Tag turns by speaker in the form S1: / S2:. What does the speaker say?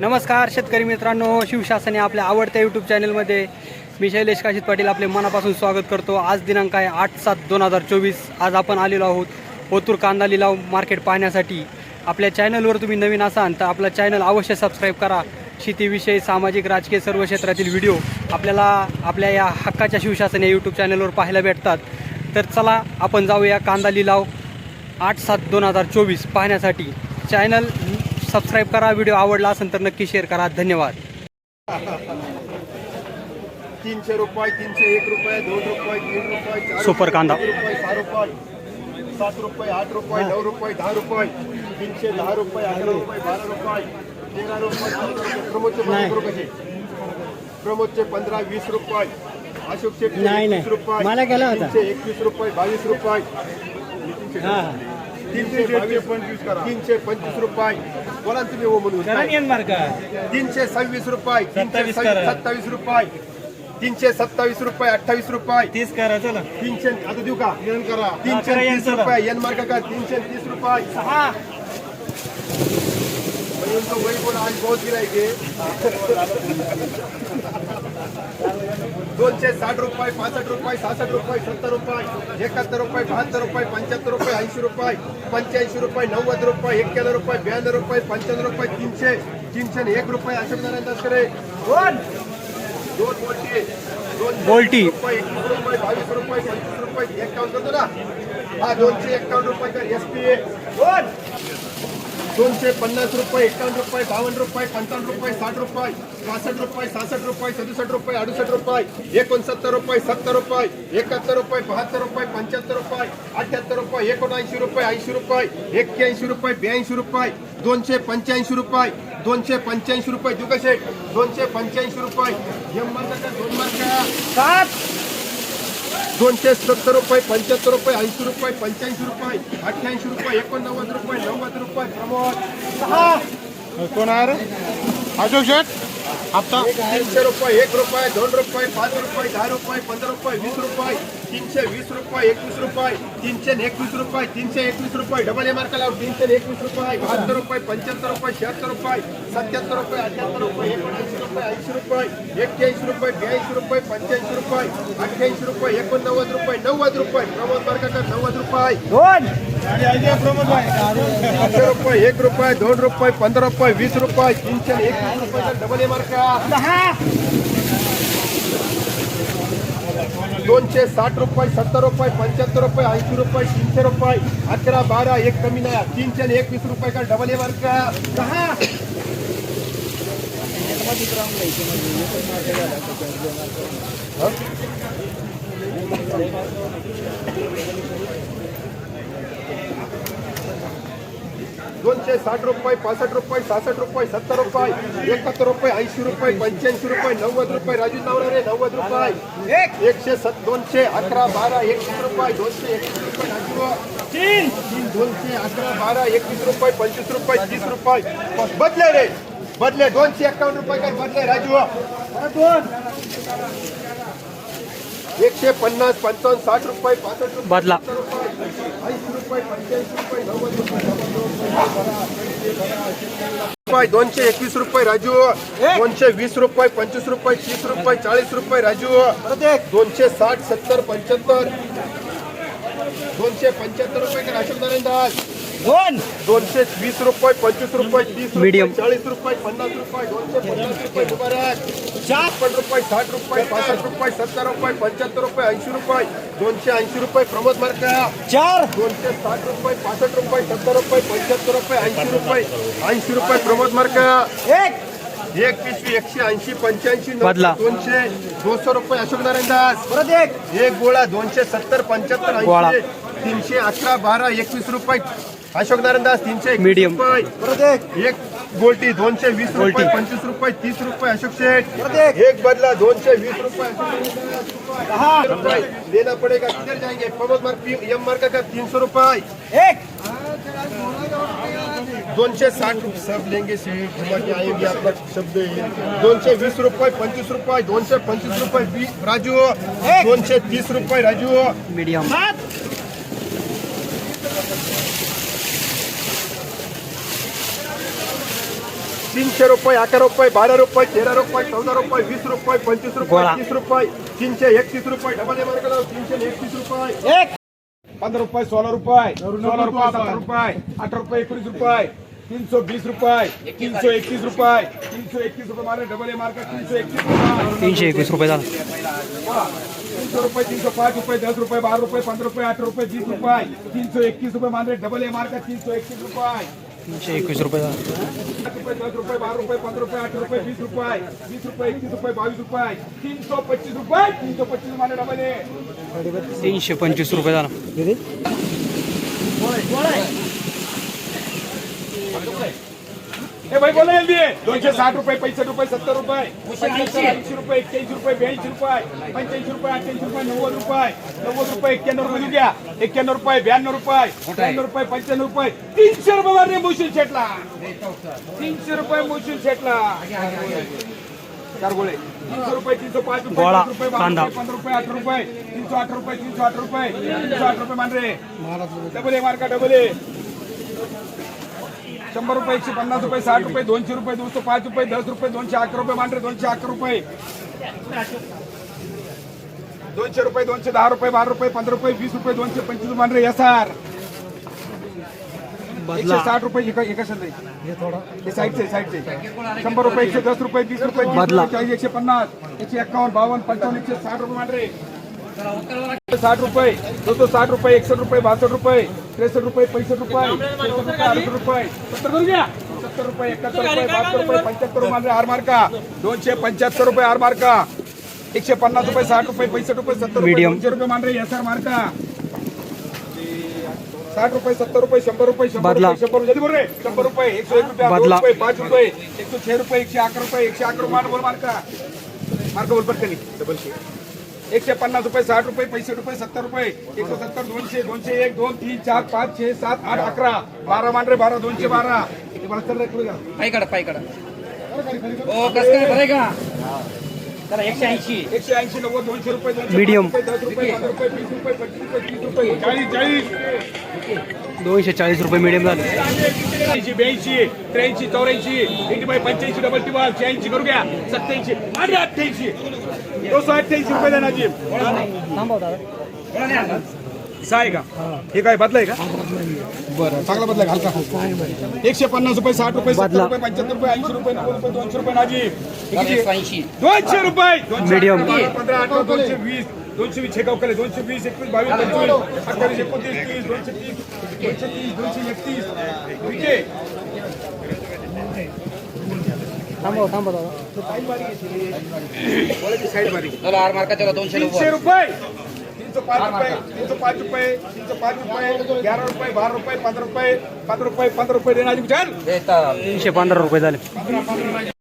S1: नमस्कार शेतकरी मित्रांनो. शिवशासने आपल्या आवडत्या यूट्यूब चॅनलमध्ये मी शैलेश काशित पाटील आपले मनापासून स्वागत करतो. आज दिनांक आहे आठ सात दोन हजार चोवीस. आज आपण आलेलो आहोत ओतूर कांदा लिलाव मार्केट पाहण्यासाठी. आपल्या चॅनलवर तुम्ही नवीन असाल तर आपला चॅनल अवश्य सबस्क्राईब करा. शेतीविषयी सामाजिक राजकीय सर्व क्षेत्रातील व्हिडिओ आपल्याला आपल्या या हक्काच्या शिवशासन या यूट्यूब चॅनलवर पाहायला भेटतात. तर चला आपण जाऊया कांदा लिलाव आठ सात दोन हजार चोवीस पाहण्यासाठी. चॅनल सबस्क्राईब करा व्हिडिओ आवडला असेल तर नक्की शेअर करा. धन्यवाद.
S2: तीनशे रुपये तीनशे एक रुपये दोन रुपये तीन रुपये
S1: सुपर कांदा.
S2: रुपये सहा रुपये सात रुपये आठ रुपये नऊ रुपये दहा रुपये तीनशे दहा रुपये अकरा रुपये बारा रुपये तेरा रुपये प्रमोदचे पंधरा रुपये कसे? प्रमोदचे पंधरा वीस रुपये अशोकचे
S3: नाही, नाही.
S2: एकवीस रुपये
S3: मला केला होता.
S2: तीनशे एकवीस रुपये बावीस रुपये. तीनशे पंचवीस करा. तीनशे पंचवीस रुपये. बोला तुम्ही हो म्हणून. तीनशे सव्वीस रुपये तीनशे
S3: सत्तावीस
S2: रुपये तीनशे सत्तावीस रुपये अठ्ठावीस रुपये.
S3: तीस करा चला.
S2: तीनशे आता देऊ का? करा तीनशे
S3: करा,
S2: तीस. रुपये एन मार्क का तीनशे तीस रुपये. वही बोला आज बहुत गिरायके दोनशे साठ रुपये पासष्ट रुपये सहासष्ट रुपये सत्तर रुपये एकाहत्तर रुपये बहात्तर रुपये पंच्याहत्तर रुपये ऐंशी रुपये पंच्याऐंशी रुपये नव्वद रुपये एक्क्याण्णव रुपये ब्याण्णव रुपये पंच्याण्णव रुपये तीनशे तीनशे एक रुपये अशोक नारायण तस्करे दोन दोन बोलटी दोन
S1: बोलटी.
S2: रुपये एकवीस रुपये बावीस रुपये पंचवीस रुपये एकावन्न करतो ना. हा दोनशे एकावन्न रुपये कर एस पी दोन दोनशे पन्नास रुपये एकावन्न रुपये बावन्न रुपये पंचावन्न रुपये साठ रुपये पासष्ट रुपये सहासष्ट रुपये सदुसष्ट रुपये अडुसष्ट रुपये एकोणसत्तर रुपये सत्तर रुपये एकाहत्तर रुपये बहात्तर रुपये पंच्याहत्तर रुपये अठ्याहत्तर रुपये एकोणऐंशी रुपये ऐंशी रुपये एक्क्याऐंशी रुपये ब्याऐंशी रुपये दोनशे पंच्याऐंशी रुपये दोनशे पंच्याऐंशी रुपये दुकशेट दोनशे पंच्याऐंशी रुपये. एम मार्का दोन मार्क सात दोनशे सत्तर रुपये पंच्याहत्तर रुपये ऐंशी रुपये पंच्याऐंशी रुपये अठ्ठ्याऐंशी रुपये एकोणनव्वद रुपये नव्वद रुपये प्रमोद. सहा.
S3: कोण आहे अशोक शेठ? हप्ता?
S2: तीनशे रुपये एक रुपये दोन रुपये पाच रुपये दहा रुपये पंधरा रुपये वीस रुपये तीनशे वीस रुपये एकवीस रुपये तीनशे एकवीस रुपये तीनशे एकवीस रुपये डबल एम आर लाव तीनशे एकवीस रुपये बहात्तर रुपये पंच्याहत्तर रुपये शहात्तर रुपये सत्याहत्तर रुपये अठ्याहत्तर रुपये एकोणऐंशी रुपये ऐंशी रुपये एक्क्याऐंशी रुपये ब्याऐंशी रुपये पंच्याऐंशी रुपये अठ्ठ्याऐंशी रुपये एकोणनव्वद रुपये नव्वद रुपये प्रमोद मार्केटर नव्वद रुपये
S3: दोन
S2: तीनशे रुपये एक रुपये दोन रुपये पंधरा रुपये वीस रुपये तीनशे एकवीस रुपये डबल एम आर दोनशे साठ रुपये सत्तर रुपये पंच्याहत्तर रुपये ऐंशी रुपये तीनशे रुपये अकरा बारा एक कमी नाही तीनशे आणि एकवीस रुपये का डबल एम आर का दहा दोनशे साठ रुपये पासष्ट रुपये सहासष्ट रुपये सत्तर रुपये एकाहत्तर रुपये ऐंशी रुपये पंच्याऐंशी रुपये नव्वद रुपये राजू नावणारे नव्वद रुपये. एक. एकशे सत दोनशे अकरा बारा एकवीस रुपये दोनशे एकवीस रुपये राजू. तीन. तीन दोनशे अकरा बारा एकवीस रुपये पंचवीस रुपये तीस रुपये. बदले रे. बदले दोनशे एकावन्न रुपये काय बदले राजू? दोन एकशे पन्नास पंचावन्न साठ रुपये पासष्ट रुपये.
S1: बदला.
S2: रुपये दोनशे एकवीस रुपये राजू. दोनशे वीस रुपये पंचवीस रुपये तीस रुपये चाळीस रुपये राजू. दोनशे साठ सत्तर पंच्याहत्तर. दोनशे पंच्याहत्तर रुपये नारायण दास?
S3: दोन.
S2: दोनशे वीस रुपये पंचवीस रुपये तीस रुपये
S1: Medium.
S2: चाळीस रुपये पन्नास रुपये दोनशे पन्नास रुपये मुबारक चार. पण रुपये साठ रुपये पासष्ट रुपये सत्तर रुपये पंच्याहत्तर रुपये ऐंशी रुपये दोनशे ऐंशी रुपये प्रमोद मार्का.
S3: चार.
S2: दोनशे साठ रुपये पासष्ट रुपये सत्तर रुपये पंच्याहत्तर रुपये ऐंशी रुपये ऐंशी रुपये प्रमोद मार्का.
S3: एक.
S2: एक पिशवी एकशे ऐंशी पंच्याऐंशी
S1: बदला.
S2: दोनशे दोनशे रुपये अशोक नारायण दास
S3: परत एक.
S2: एक गोळा दोनशे सत्तर पंच्याहत्तर
S1: गोळा.
S2: ऐंशी तीनशे अकरा बारा एकवीस रुपये. अशोक नारायण दास तीनशे
S3: परत एक.
S2: गोल्टी दोनशे वीस रुपये. पंचवीस रुपये तीस रुपये अशोक शेठ.
S3: एक.
S2: बदला दोनशे वीस रुपये देना पडेगा किधर जाएंगे? प्रमोद मार्क एम मार्क का तीन सौ रुपये.
S3: एक.
S2: दोनशे साठ रुपये. सब लेंगे आएंगे आपका शब्द दोनशे वीस रुपये पंचवीस रुपये दोनशे पंचवीस रुपये राजू। दोनशे तीस रुपये राजू।
S1: मीडियम.
S4: तीनशे रुपये अकरा रुपये बारा रुपये तेरा रुपये चौदा रुपये वीस रुपये पंचवीस रुपये. तीस रुपये तीनशे एकतीस रुपये डबल लाव तीनशे एकतीस रुपये. पंधरा रुपये सोळा रुपये सोळा रुपये सतरा रुपये अठरा रुपये एकोणीस रुपये तीन सौ बीस रुपये तीन सौ एकतीस रुपये तीन सौ एकतीस रुपये मारे डबल मार्क तीन सौ एकतीस रुपये.
S1: तीनशे एकवीस रुपये झाला.
S4: तीनशे रुपये तीन सौ पाच रुपये दस रुपये बारा रुपये पंधरा रुपये अठरा रुपये बीस रुपये तीन सौ एकतीस रुपये मारे डबल ए मार्क तीन सौ एकतीस रुपये.
S1: तीनशे एकवीस रुपये झाला.
S4: रुपये दस रुपये बारा रुपये पंधरा रुपये आठ रुपये वीस रुपये वीस रुपये एकतीस रुपये बावीस रुपये तीन सौ पच्चीस रुपये तीनशे पच्चीस माने डबल
S1: तीनशे पंचवीस रुपये झाला.
S4: हे भाई बोला जल्दी दोनशे साठ रुपये पैंसठ रुपये सत्तर रुपये. ऐंशी रुपये एक्क्याऐंशी रुपये ब्याऐंशी रुपये. पंच्याऐंशी रुपये अठ्ठ्याऐंशी रुपये नव्वद रुपये. नव्वद रुपये एक्क्याण्णव रुपये. द्या एक्क्याण्णव रुपये ब्याण्णव रुपये. ब्याण्णव रुपये पंच्याण्णव रुपये. तीनशे रुपये मारले मुशील शेटला. तीनशे रुपये मुशील शेटला. चार गोळे. तीनशे रुपये तीनशे पाच रुपये पंधरा रुपये अठरा रुपये तीनशे अठरा रुपये तीनशे अठरा रुपये तीनशे अठरा रुपये मान रे डबल ए मार्का डबल ए. शंभर रुपये एकशे पन्नास रुपये साठ रुपये दोनशे रुपये दोनशे पाच रुपये दस रुपये दोनशे अकरा रुपये मान रे दोनशे अकरा रुपये. दोनशे रुपये दोनशे दहा रुपये बारा रुपये पंधरा रुपये वीस रुपये दोनशे पंचवीस मान रे एस आर एकशे साठ रुपये एका हे साईडचे साईडचे. शंभर रुपये एकशे दस रुपये
S1: बदला.
S4: रुपये, चाळीस एकशे पन्नास. एकशे एक्कावन्न बावन्न पंचावन्न एकशे साठ रुपये मांडरे. साठ रुपये दो सौ साठ रुपये एकसठ रुपये बासष्ट रुपये त्रेसष्ट रुपये पैंसठ रुपये त्रेसष्ट रुपये अडुसष्ट रुपये. सत्तर सत्तर रुपये एकाहत्तर रुपये बहात्तर रुपये पंच्याहत्तर रुपये हार मार्का दोनशे पंच्याहत्तर रुपये हार मार्का एकशे पन्नास रुपये साठ रुपये पैंसठ रुपये सत्तर रुपये. दोनशे रुपये मांडरे एस आर मार्का साठ रुपये सत्तर रुपये शंभर रुपये शंभर. रुपये शंभर रुपये बरोबर शंभर रुपये एकशे एक रुपये. दोन रुपये पाच रुपये एकशे छे रुपये एकशे अकरा रुपये एकशे अकरा रुपये बोल मार्का मार्क बोल पटकनी. डबल एकशे पन्नास रुपये साठ रुपये पैंसठ रुपये सत्तर रुपये. एकशे सत्तर दोनशे दोनशे एक दोन तीन चार पाच छे सात आठ अकरा. बारा मांडरे बारा दोनशे बारा. हे मला तर ऐकलं का?
S5: पाय काढा पाय काढा ओ कसं काय का? एकशे ऐंशी.
S4: एकशे ऐंशी नव्वद दोनशे रुपये दोनशे
S1: Medium.
S4: पाच रुपये दस रुपये पंधरा रुपये वीस रुपये पंचवीस रुपये तीस रुपये. चाळीस चाळीस
S1: दोनशे चाळीस रुपये मिडियम झाले.
S4: ऐंशी ब्याऐंशी त्र्याऐंशी चौऱ्याऐंशी एटी बाय पंच्याऐंशी डबल टी बाय शहाऐंशी करू घ्या. सत्याऐंशी आणि अठ्ठ्याऐंशी. दोनशे अठ्ठ्याऐंशी रुपये द्या नाजीम सहा आहे का? हे काय बदलाय का? बरं चांगला बदलाय घाल का एकशे पन्नास रुपये साठ रुपये सत्तर
S1: बदला.
S4: रुपये पंच्याहत्तर रुपये ऐंशी रुपये नव्वद रुपये दोनशे रुपये हे
S5: ऐंशी.
S4: दोनशे रुपये. अकरा, पंधरा अठरा दोनशे वीस. दोनशे वीस शेगाव केले दोनशे वीस एकवीस बावीस पंचवीस. अठ्ठावीस एकोणतीस तीस दोनशे तीस दोनशे तीस दोनशे एकतीस.
S1: थांबव थांबव दादा.
S4: साईड
S5: आर मार्का
S4: तीनशे पाच रुपये तीनशे पाच रुपये तीनशे पाच रुपये ग्यारह रुपये बारा रुपये पंधरा रुपये पाच रुपये पंधरा रुपये देण्याची विचार.
S1: तीनशे पंधरा रुपये झाले.